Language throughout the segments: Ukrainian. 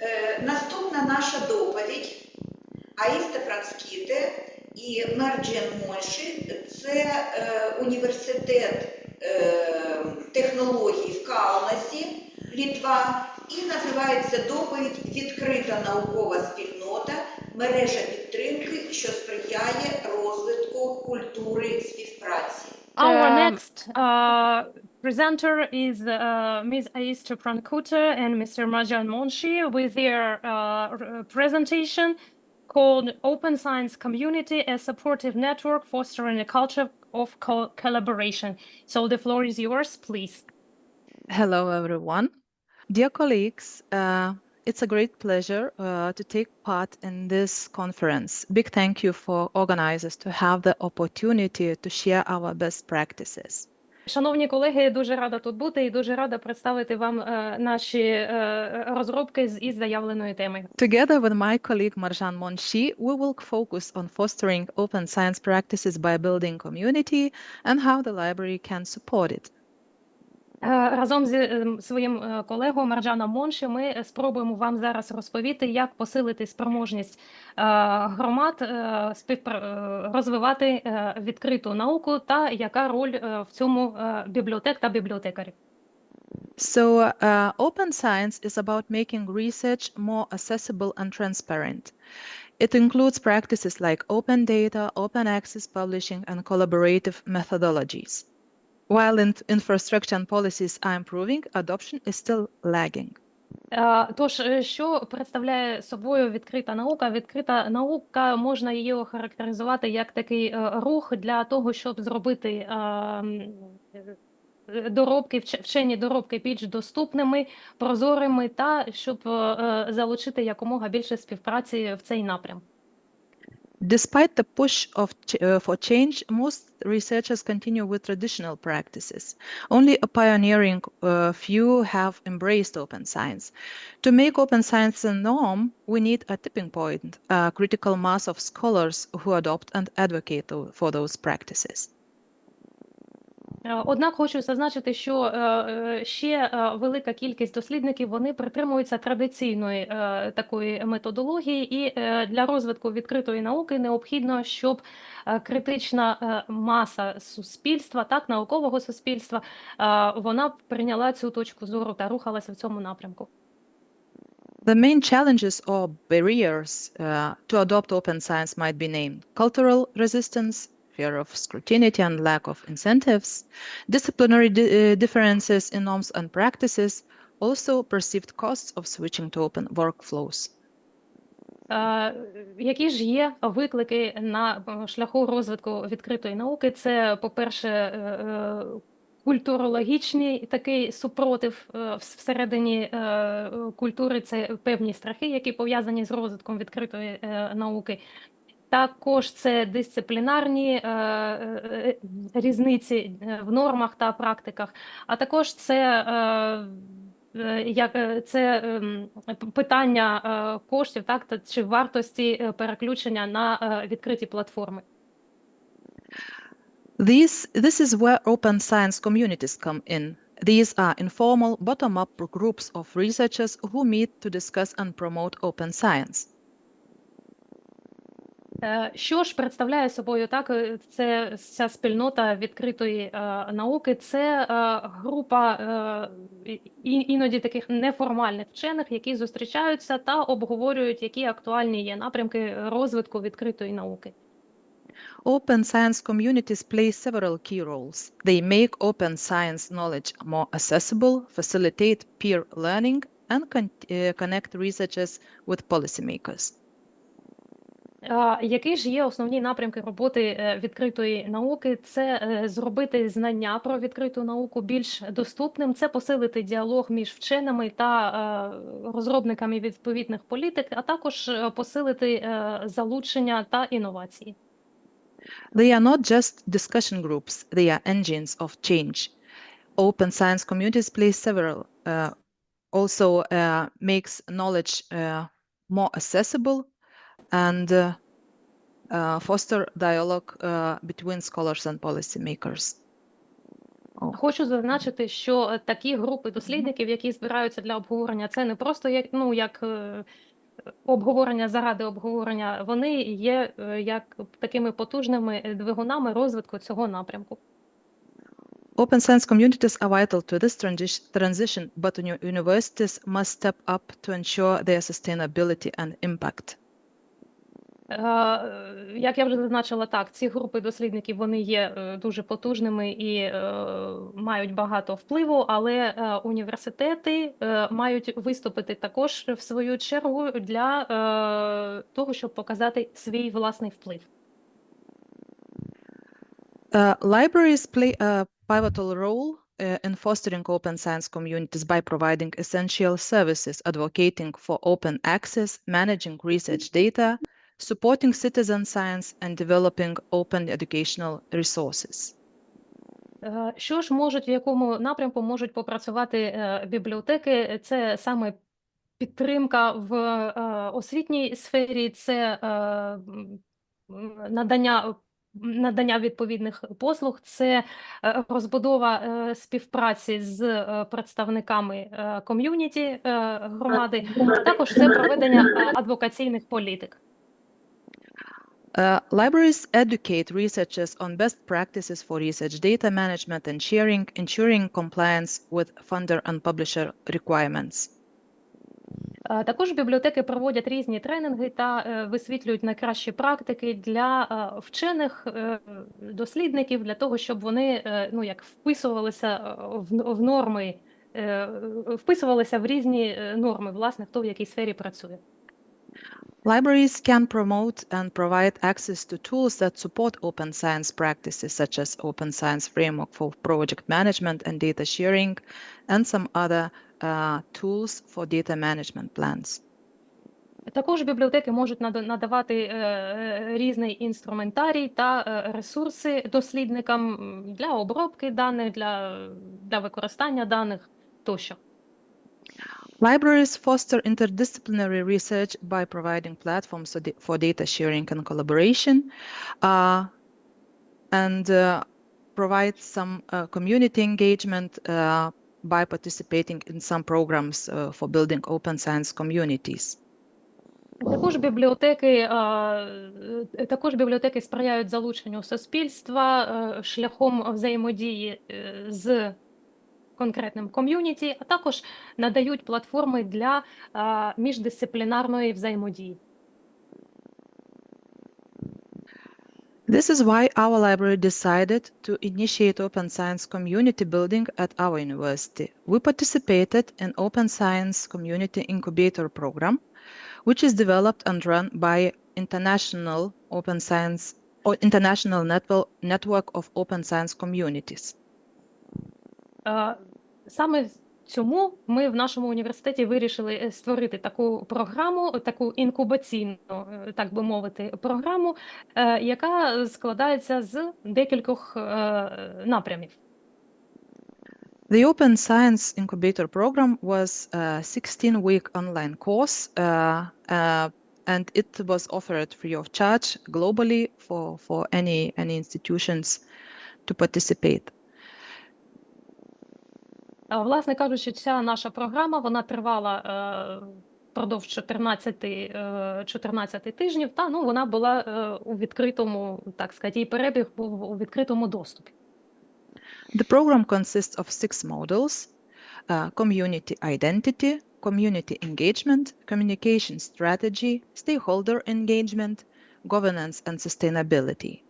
Е, Наступна наша доповідь Аїсте Франскіте і Мерджен Монші. Це е, університет е, технологій в Каунасі, Літва. І називається доповідь Відкрита наукова спільнота, мережа підтримки, що сприяє розвитку культури співпраці. Our next uh, presenter is uh, Ms. Aisha Prankute and Mr. Marjan Monshi with their uh, presentation called Open Science Community, a supportive network fostering a culture of co- collaboration. So the floor is yours, please. Hello, everyone. Dear colleagues, uh, it's a great pleasure uh, to take part in this conference. Big thank you for organizers to have the opportunity to share our best practices. Шановні колеги, я дуже рада тут бути і дуже рада представити вам е, наші е, розробки з із заявленої теми. Together with my colleague Marjan Monshi, we will focus on fostering open science practices by building community and how the library can support it. Е, Разом зі ем, своїм е, колегою Марджаном Монші ми е, спробуємо вам зараз розповісти, як посилити спроможність е, громад е, е, розвивати е, відкриту науку та яка роль е, в цьому е, бібліотек та бібліотекарів. So, uh, open science is about making research more accessible and transparent. It includes practices like open data, open access publishing, and collaborative methodologies. While in- infrastructure and policies are improving, adoption is still lagging. Е, Тож, е, що представляє собою відкрита наука? Відкрита наука можна її охарактеризувати як такий е, рух для того, щоб зробити доробки, вч- вчені доробки більш доступними, прозорими та щоб залучити якомога більше співпраці в цей напрям. Despite the push ch- uh, for change, most researchers continue with traditional practices. Only a pioneering uh, few have embraced open science. To make open science a norm, we need a tipping point, a critical mass of scholars who adopt and advocate tho- for those practices. Е, Однак хочу зазначити, що е, е, ще велика кількість дослідників вони притримуються традиційної такої методології, і для розвитку відкритої науки необхідно, щоб критична маса суспільства, так наукового суспільства, вона прийняла цю точку зору та рухалася в цьому напрямку. The main challenges or barriers uh, to adopt open science might be named cultural resistance, fear of scrutiny and lack of incentives, disciplinary di- uh, differences in norms and practices, also perceived costs of switching to open workflows. Які ж є виклики на шляху розвитку відкритої науки? Це, по-перше, е, е, культурологічний такий супротив е, всередині культури, це певні страхи, які пов'язані з розвитком відкритої науки. Також це дисциплінарні е, е, різниці е, в нормах та практиках, а також це е, е, як е, це ем, питання е, коштів, так та чи вартості е, переключення на е, відкриті платформи. These, this is where open science communities come in. These are informal, bottom up groups of researchers who meet to discuss and promote open science. Е, Що ж представляє собою так? е, Це ця спільнота відкритої е, науки. Це група іноді таких неформальних вчених, які зустрічаються та обговорюють, які актуальні є напрямки розвитку відкритої науки. Open science communities play several key roles. They make open science knowledge more accessible, facilitate peer learning, and uh, connect researchers with policymakers. Які ж є основні напрямки роботи е, відкритої науки? Це е, зробити знання про відкриту науку більш доступним, це посилити діалог між вченими та е, розробниками відповідних політик, а також посилити залучення та інновації. They are not just discussion groups, they are engines of change. Open science communities play several, uh, also uh, makes knowledge uh, more accessible and uh, uh, foster dialogue uh, between scholars and policymakers. Хочу зазначити, що е, такі групи дослідників, які збираються для обговорення, це не просто як ну як е, обговорення заради обговорення. Вони є е, як такими потужними е, двигунами розвитку цього напрямку. Open science communities are vital to this transition, but uni- universities must step up to ensure their sustainability and impact. Е, Як я вже зазначила, так, ці групи дослідників вони є е, дуже потужними і е, мають багато впливу, але університети мають виступити також в свою чергу для того, щоб показати свій власний вплив. Uh, libraries play a pivotal role in fostering open science communities by providing essential services, advocating for open access, managing research data, supporting citizen science, and developing open educational resources. Е, Що ж можуть, в якому напрямку можуть попрацювати е, бібліотеки? Це саме підтримка в е, освітній сфері, це надання, надання відповідних послуг, це розбудова співпраці з представниками ком'юніті громади, а також це проведення адвокаційних політик. Uh, libraries educate researchers on best practices for research data management and sharing, ensuring compliance with funder and publisher requirements. Е, Також бібліотеки проводять різні тренінги та е, висвітлюють найкращі практики для е, вчених дослідників для того, щоб вони ну як вписувалися в, норми, вписувалися в різні норми, власне, хто в якій сфері працює. Libraries can promote and provide access to tools that support open science practices, such as Open Science Framework for Project Management and Data Sharing, and some other uh, tools for data management plans. Також бібліотеки можуть надавати е, е, різний інструментарій та е, ресурси дослідникам для обробки даних, для, для використання даних тощо. Libraries foster interdisciplinary research by providing platforms for data sharing and collaboration, uh, and uh, provide some uh, community engagement uh, by participating in some programs uh, for building open science communities. Також бібліотеки, е, також бібліотеки сприяють залученню суспільства е, шляхом взаємодії е, з конкретним ком'юніті, а також надають платформи для а, міждисциплінарної взаємодії. This is why our library decided to initiate open science community building at our university. We participated in Open Science Community Incubator Program, which is developed and run by International Open Science or International Network, Network of Open Science Communities. Саме цьому ми в нашому університеті вирішили е, створити таку програму, таку інкубаційну, е, так би мовити, програму, е, яка складається з декількох напрямів. The Open Science Incubator Program was a 16-week online course, uh, uh, and it was offered free of charge globally for, for any, any institutions to participate. Власне кажучи, ця наша програма вона тривала е, впродовж 14, е, 14 тижнів. Та ну вона була е, у відкритому, так сказати, її перебіг був у відкритому доступі. The program consists of six modules, uh, community identity, community engagement, communication strategy, stakeholder engagement, governance and sustainability.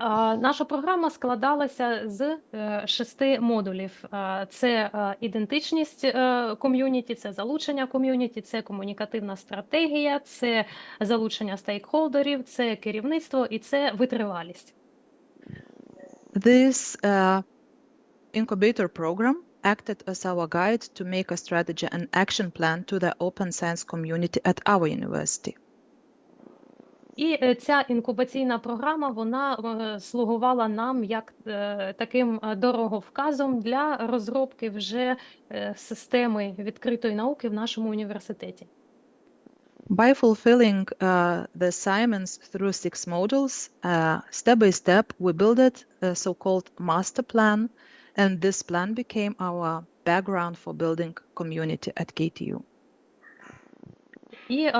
Наша програма складалася з е, шести модулів: це е, ідентичність е, ком'юніті, це залучення ком'юніті, це комунікативна стратегія, це залучення стейкхолдерів, це керівництво і це витривалість. This uh, incubator program acted as our guide to make a strategy and action plan to the open science community at our university. І е, ця інкубаційна програма вона е, слугувала нам як е, таким е, дороговказом для розробки вже е, системи відкритої науки в нашому університеті. By fulfilling uh, the assignments through six modules, uh, step by step, we built a so-called master plan, and this plan became our background for building community at KTU. І е,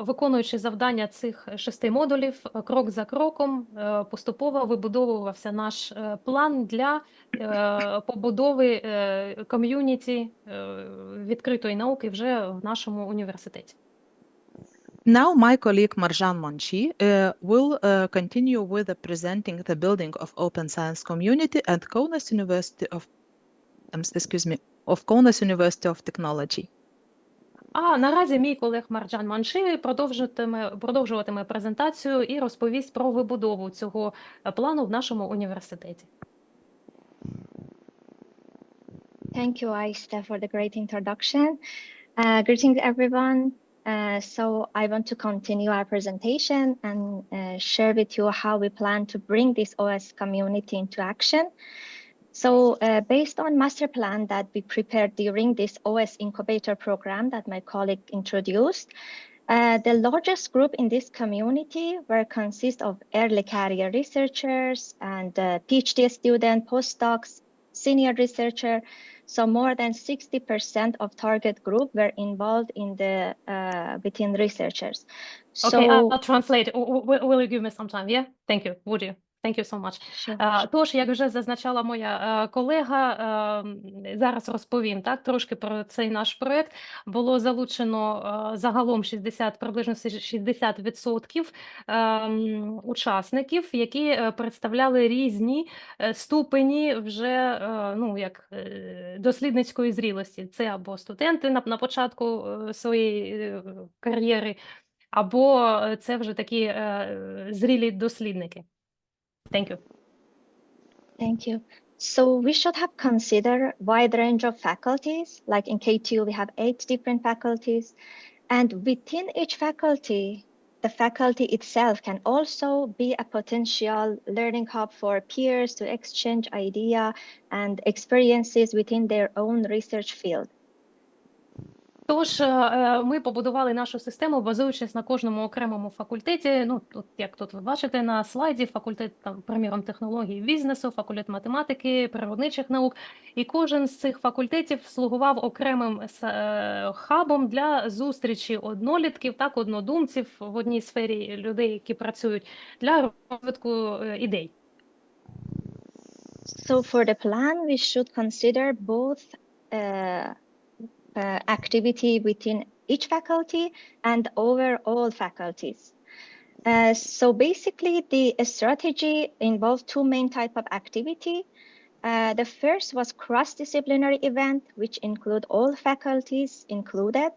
виконуючи завдання цих шести модулів, е, крок за кроком е, поступово вибудовувався наш е, план для е, побудови е, ком'юніті е, відкритої науки вже в нашому університеті. Now, my colleague Marjan Monchi uh, will uh, continue with the presenting the building of open science community at Kaunas University of, um, excuse me, of Kaunas University of Technology. А наразі мій колег Марджан Манши продовжуватиме, продовжуватиме презентацію і розповість про вибудову цього е, плану в нашому університеті. Thank you, Aista, for the great introduction. Uh, greetings, everyone. Uh, so I want to continue our presentation and uh, share with you how we plan to bring this OS community into action. So uh, based on master plan that we prepared during this OS incubator program that my colleague introduced, uh, the largest group in this community were consist of early career researchers and uh, PhD student, postdocs, senior researcher. So more than 60% of target group were involved in the uh, within researchers. Okay, I'll, So I'll translate. W- Will you give me some time? Yeah? Thank you. Would you? Thank you so much. Sure, Е, Тож, як вже зазначала моя е, колега, е, зараз розповім так трошки про цей наш проект. Було залучено загалом 60, приблизно 60% е, м, учасників, які представляли різні ступені вже ну як дослідницької зрілості. Це або студенти на, на початку своєї кар'єри, або це вже такі зрілі дослідники. Thank you. Thank you. So we should have considered wide range of faculties. Like in K2, we have eight different faculties. And within each faculty, the faculty itself can also be a potential learning hub for peers to exchange idea and experiences within their own research field. Тож е, ми побудували нашу систему, базуючись на кожному окремому факультеті. Ну, тут, як тут ви бачите на слайді, факультет, там, приміром, технології бізнесу, факультет математики, природничих наук. І кожен з цих факультетів слугував окремим е, хабом для зустрічі однолітків, так, однодумців в одній сфері людей, які працюють, для розвитку е, ідей. So for the plan, we should consider both uh, uh, activity within each faculty and overall faculties. Uh, so basically, the strategy involved two main type of activity. Uh, the first was cross-disciplinary event, which include all faculties included.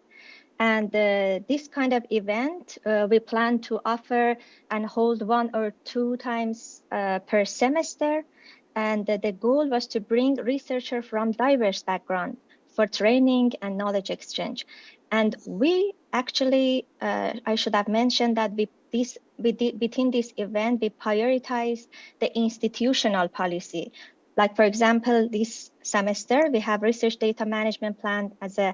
And uh, this kind of event, uh, we plan to offer and hold one or two times uh, per semester and the, the goal was to bring researchers from diverse background for training and knowledge exchange. And we actually uh, i should have mentioned that we this within this event we prioritize the institutional policy. Like for example this semester we have research data management plan as a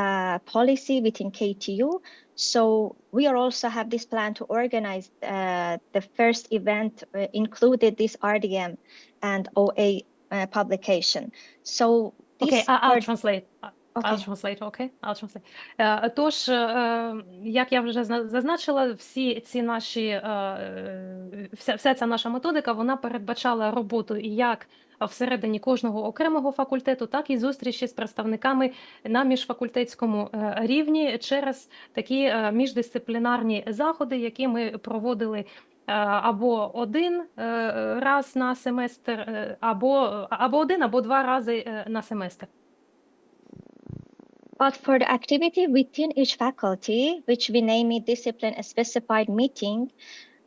uh, policy within ktu so we are also have this plan to organize uh, the first event uh, included this rdm and OA uh, publication. So I- I'll translate. I'll translate, окей? I'll translate. Е, Тож, е, як я вже зна- зазначила, всі ці наші, е, вся, вся ця наша методика, вона передбачала роботу і як всередині кожного окремого факультету, так і зустрічі з представниками на міжфакультетському е, рівні через такі міждисциплінарні заходи, які ми проводили або один е, раз на семестр, е, або, або один, або два рази е, на семестр. But for the activity within each faculty, which we name it discipline specified meeting,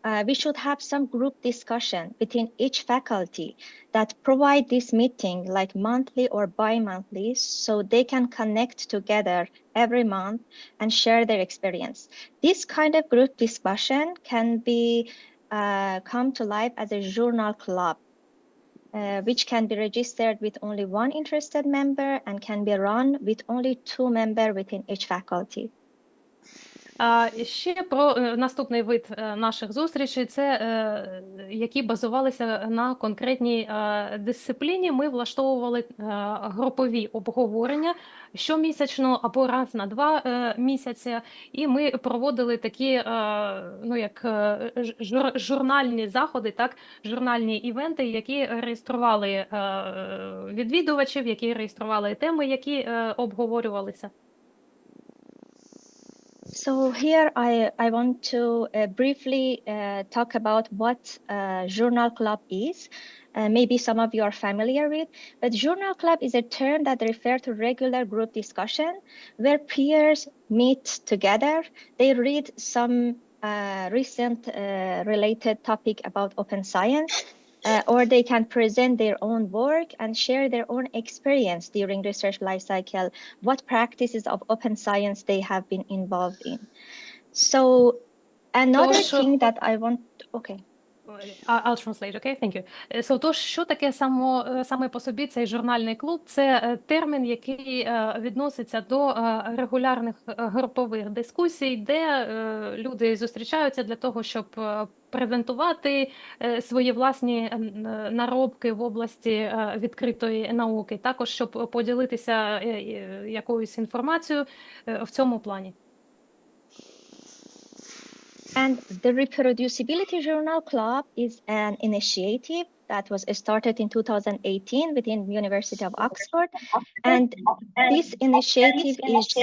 uh, we should have some group discussion within each faculty that provide this meeting like monthly or bi-monthly so they can connect together every month and share their experience. This kind of group discussion can be uh, come to life as a journal club uh, which can be registered with only one interested member and can be run with only two members within each faculty. Ще про е, наступний вид е, наших зустрічей, це е, які базувалися на конкретній дисципліні. Ми влаштовували групові обговорення щомісячно або раз на два місяці, і ми проводили такі, ну як журнальні заходи, так журнальні івенти, які реєстрували відвідувачів, які реєстрували теми, які обговорювалися. So here I, I want to uh, briefly uh, talk about what uh, Journal Club is. Uh, maybe some of you are familiar with, but Journal Club is a term that refers to regular group discussion where peers meet together. They read some uh, recent uh, related topic about open science, uh, or they can present their own work and share their own experience during research life cycle what practices of open science they have been involved in. So another Also- thing that I want, okay. I'll translate, okay? Thank you. Е, So, тож, що таке само, е, саме по собі цей журнальний клуб? Це е, термін, який відноситься до регулярних групових дискусій, де люди зустрічаються для того, щоб презентувати свої власні наробки в області відкритої науки, також щоб поділитися якоюсь інформацією в цьому плані. And the Reproducibility Journal Club is an initiative that was started in 2018 within University of Oxford. And this initiative is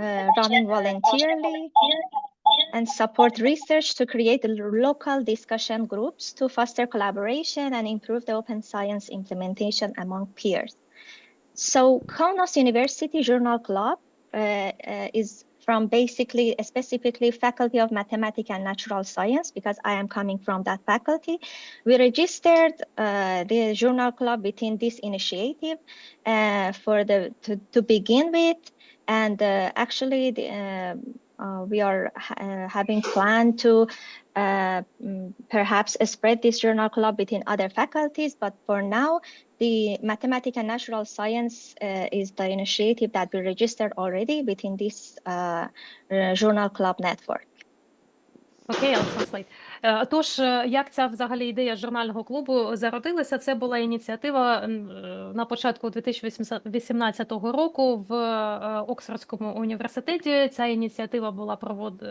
uh, running voluntarily and support research to create local discussion groups to foster collaboration and improve the open science implementation among peers. So Kaunas University Journal Club uh, uh, is from basically specifically faculty of mathematics and natural science because I am coming from that faculty. We registered uh, the journal club within this initiative uh, for the to, to begin with, and uh, actually the, um, uh, we are ha- uh, having planned to uh, mm, perhaps spread this journal club within other faculties, but for now the mathematics and natural science uh, is the initiative that we registered already within this uh, uh, journal club network. Окей, I'll. Е, Тож, е, як ця взагалі ідея журнального клубу зародилася? Це була ініціатива е, на початку 2018 року в Оксфордському університеті. Ця ініціатива була провод...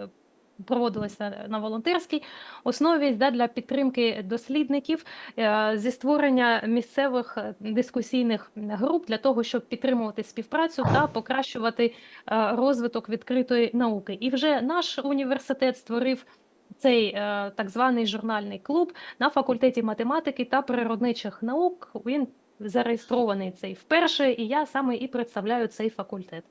проводилася на волонтерській основі да, для підтримки дослідників е, зі створення місцевих е, дискусійних груп для того, щоб підтримувати співпрацю та покращувати е, розвиток відкритої науки. І вже наш університет створив цей так званий журнальний клуб на факультеті математики та природничих наук. Він зареєстрований цей вперше, і я саме і представляю цей факультет.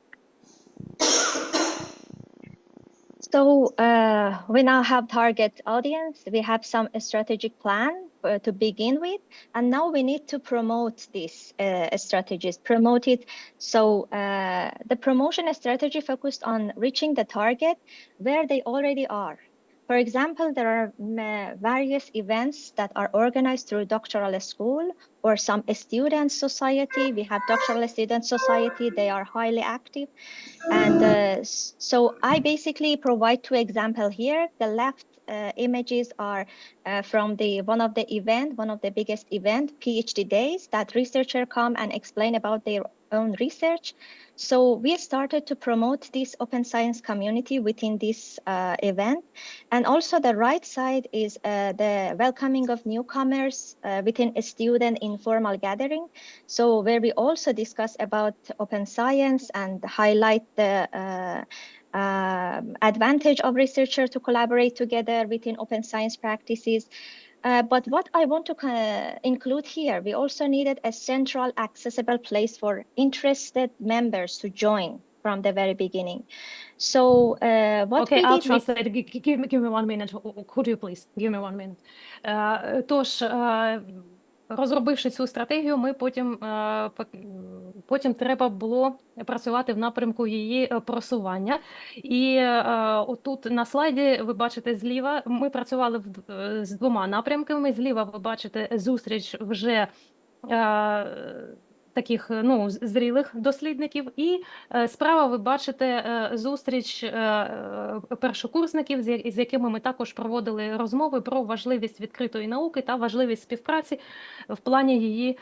So uh, we now have target audience. We have some strategic plan uh, to begin with, and now we need to promote these uh, strategies, promote it. So uh, the promotion strategy focused on reaching the target where they already are. For example, there are various events that are organized through doctoral school or some student society. We have doctoral student society; they are highly active. And uh, so I basically provide two example here. The left uh, images are uh, from the one of the event, one of the biggest event, PhD days, that researcher come and explain about their own research. So we started to promote this open science community within this uh, event. And also the right side is uh, the welcoming of newcomers uh, within a student informal gathering. So where we also discuss about open science and highlight the uh, um, advantage of researchers to collaborate together within open science practices. Uh, but what I want to uh, include here, we also needed a central accessible place for interested members to join from the very beginning. So uh, what Окей, we I'll did, we translate. Gi- gi- Give me, give me one minute. Could you please? Give me one minute. Е, Тож, е, розробивши цю стратегію, ми потім, е, потім треба було працювати в напрямку її е, просування. І е, отут на слайді ви бачите зліва, ми працювали з двома напрямками. Зліва ви бачите зустріч вже таких е, ну, зрілих дослідників. І е, справа ви бачите е, зустріч першокурсників, з якими ми також проводили розмови про важливість відкритої науки та важливість співпраці в плані її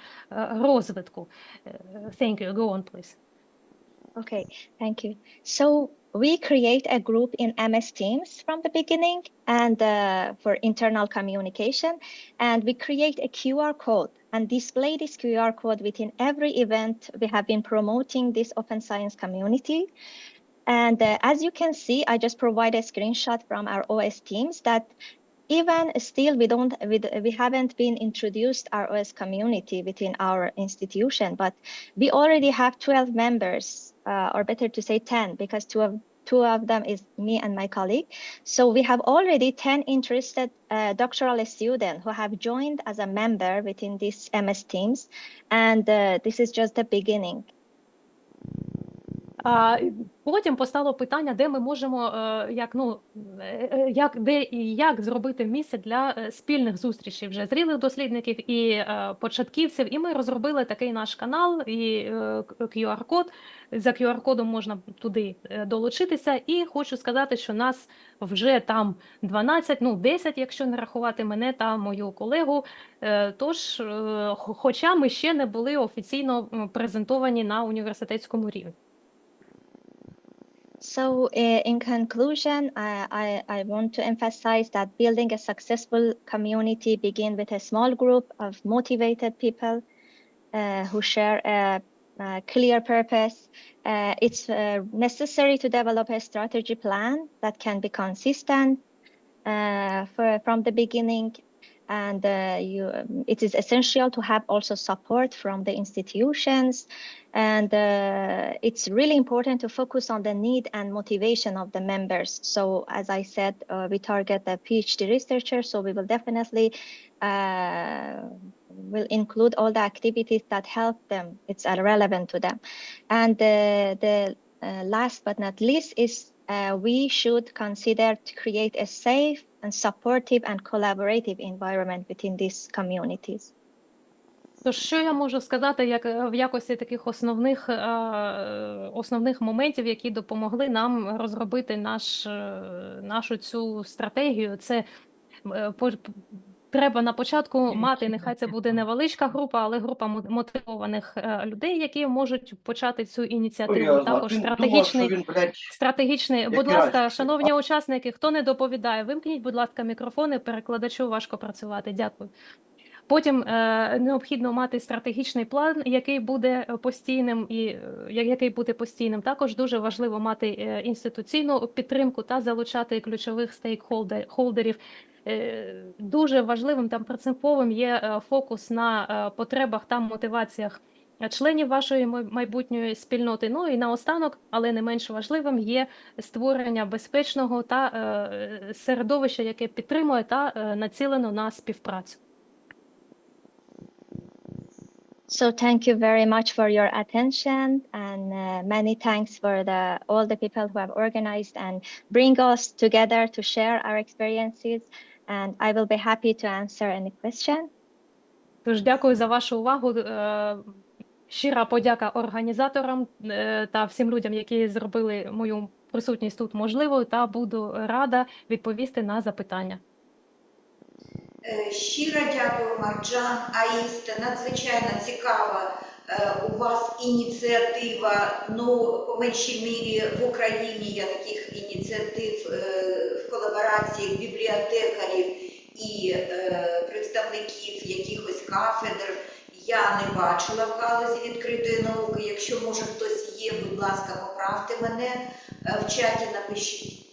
розвитку. Thank you. Go on, please. Okay, thank you. So we create a group in MS Teams from the beginning and uh, for internal communication, and we create a QR code and display this QR code within every event we have been promoting this open science community. And uh, as you can see, I just provide a screenshot from our OS teams that even still we don't we, we haven't been introduced our OS community within our institution, but we already have 12 members, uh, or better to say 10, because two of two of them is me and my colleague. So we have already 10 interested uh, doctoral students who have joined as a member within these MS teams, and uh, this is just the beginning. А потім постало питання, де ми можемо е, як ну е, е, як де і як зробити місце для спільних зустрічей вже зрілих дослідників і початківців. І ми розробили такий наш канал і QR-код. За QR-кодом можна туди долучитися. І хочу сказати, що нас вже там 12, ну 10, якщо не рахувати мене та мою колегу. Тож, хоча ми ще не були офіційно презентовані на університетському рівні. So, uh, in conclusion, I, I, I want to emphasize that building a successful community begin with a small group of motivated people uh, who share a, a clear purpose. Uh, it's uh, necessary to develop a strategy plan that can be consistent for, from the beginning. And you, it is essential to have also support from the institutions and uh, it's really important to focus on the need and motivation of the members. So, as I said, uh, we target the PhD researchers, so we will definitely uh, will include all the activities that help them. It's uh, relevant to them. And the the uh, last but not least is uh, we should consider to create a safe and supportive and collaborative environment within these communities. Тож, що я можу сказати, як е, в якості таких основних, е, основних моментів, які допомогли нам розробити наш, е, нашу цю стратегію, це по- треба на початку мати, нехай це буде невеличка група, але група мо- мотивованих людей, які можуть почати цю ініціативу. Серйозно, Також він думав, стратегічний. що він, блядь, Стратегічний, будь ласка, шановні учасники, хто не доповідає, вимкніть, будь ласка, мікрофони, перекладачу важко працювати. Дякую. Потім е, необхідно мати стратегічний план, який буде постійним і е, який буде постійним. Також дуже важливо мати е, інституційну підтримку та залучати ключових стейкхолдерів. Дуже важливим та принциповим є фокус на потребах та мотиваціях членів вашої майбутньої спільноти. Ну і наостанок, але не менш важливим, є створення безпечного та середовища, яке підтримує та націлено на співпрацю. So thank you very much for your attention and uh, many thanks for the all the people who have organized and bring us together to share our experiences and I will be happy to answer any question. Тож дякую за вашу увагу. Е, Щира подяка організаторам е, та всім людям, які зробили мою присутність тут можливою, та буду рада відповісти на запитання. Е, Щиро дякую, Марджан, Аїсте. Надзвичайно цікава е, у вас ініціатива. Ну, по меншій мірі в Україні є таких ініціатив е, в колабораціях бібліотекарів і представників якихось кафедр. Я не бачила в галузі відкритої науки. Якщо може хтось є, будь ласка, поправте мене в чаті, напишіть.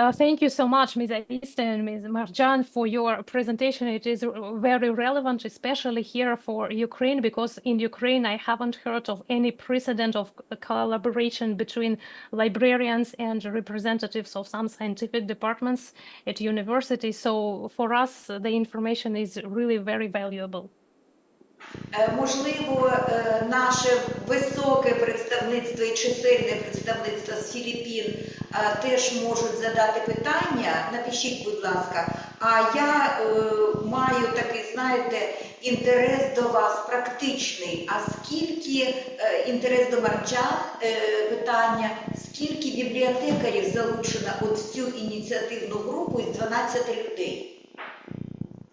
Uh, thank you so much, Ms. Aiste and Ms. Marjan, for your presentation. It is very relevant, especially here for Ukraine, because in Ukraine I haven't heard of any precedent of collaboration between librarians and representatives of some scientific departments at university. So for us, the information is really very valuable. Е, Можливо, е, наше високе представництво і чисельне представництво з Філіппін е, теж можуть задати питання. Напишіть, будь ласка. А я маю такий, знаєте, інтерес до вас практичний. А скільки інтерес до марджан е, питання, скільки бібліотекарів залучено от в цю ініціативну групу із 12 людей?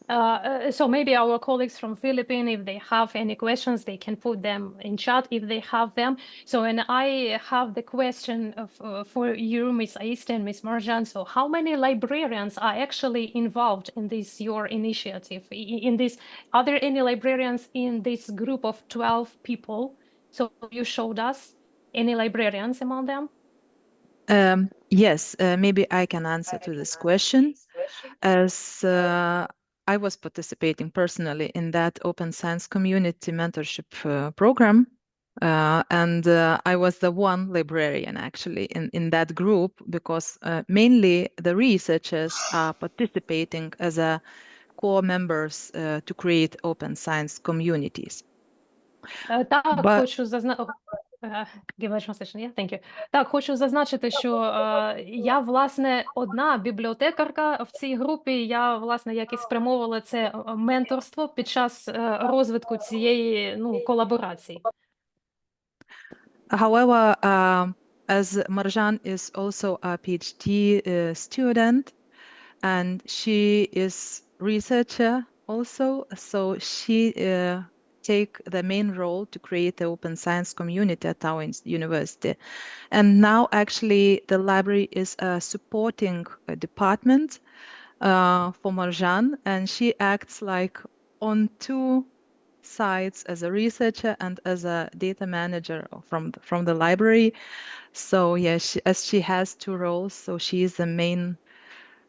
Uh, so maybe our colleagues from Philippines, if they have any questions, they can put them in chat if they have them. So, and I have the question of, uh, for you, Miss Aista and Miss Marjan. So, how many librarians are actually involved in this your initiative? In this, are there any librarians in this group of twelve people? So, you showed us any librarians among them? Um, yes, uh, maybe I can answer to this question. as uh, I was participating personally in that open science community mentorship uh, program. Uh, and uh, I was the one librarian actually in, in that group because uh, mainly the researchers are participating as a core members uh, to create open science communities. Е, Так, Ба- хочу зазначити. Yeah? Thank you. Так, хочу зазначити, що е, я, власне, одна бібліотекарка в цій групі. Я, власне, як і спрямовувала це е, менторство під час е, розвитку цієї ну, колаборації. However, um, as Marjan is also a PhD uh, student and she is researcher also, so she uh, take the main role to create the open science community at our university. And now actually the library is a supporting uh, department uh, for Marjan and she acts like on two sides as a researcher and as a data manager from the, from the library. So yeah, she, as she has two roles, so she is the main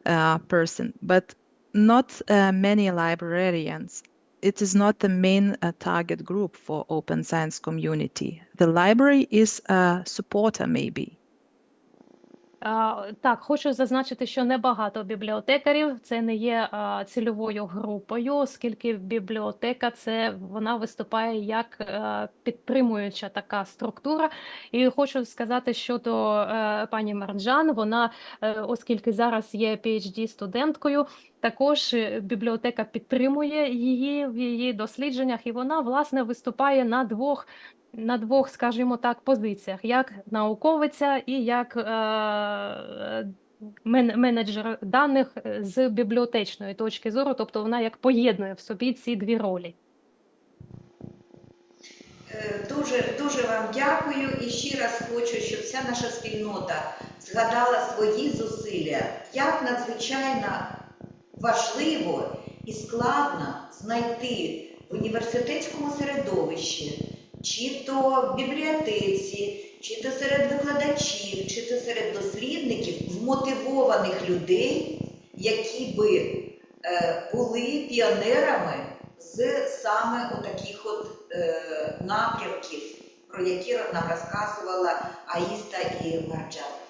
uh, person, but not uh, many librarians. It is not the main uh, target group for open science community. The library is a supporter maybe. А, Так, хочу зазначити, що небагато бібліотекарів це не є а, цільовою групою, оскільки бібліотека це вона виступає як е, підтримуюча така структура. І хочу сказати щодо е, пані Марджан, вона, е, оскільки зараз є PhD студенткою, також е, бібліотека підтримує її в її дослідженнях, і вона власне виступає на двох на двох, скажімо так, позиціях: як науковиця і як е, менеджер даних е, з бібліотечної точки зору, тобто вона як поєднує в собі ці дві ролі. Е, Дуже дуже вам дякую і ще раз хочу, щоб вся наша спільнота згадала свої зусилля, як надзвичайно важливо і складно знайти в університетському середовищі, чи то в бібліотеці, чи то серед викладачів, чи то серед дослідників вмотивованих людей, які би е, були піонерами з саме отаких от е, напрямків, про які нам розказувала Аїста і Марджан.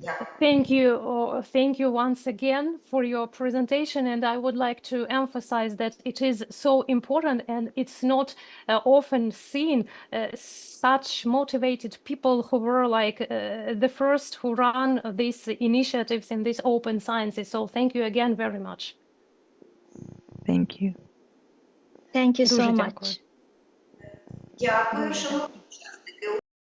Дякую. Thank you, uh, thank you once again for your presentation, and I would like to emphasize that it is so important, and it's not uh, often seen uh, such motivated people who were like uh, the first who run these initiatives in these open sciences. So thank you again very much. Thank you. Thank you so Дуже much. дякую. Дякую, шановні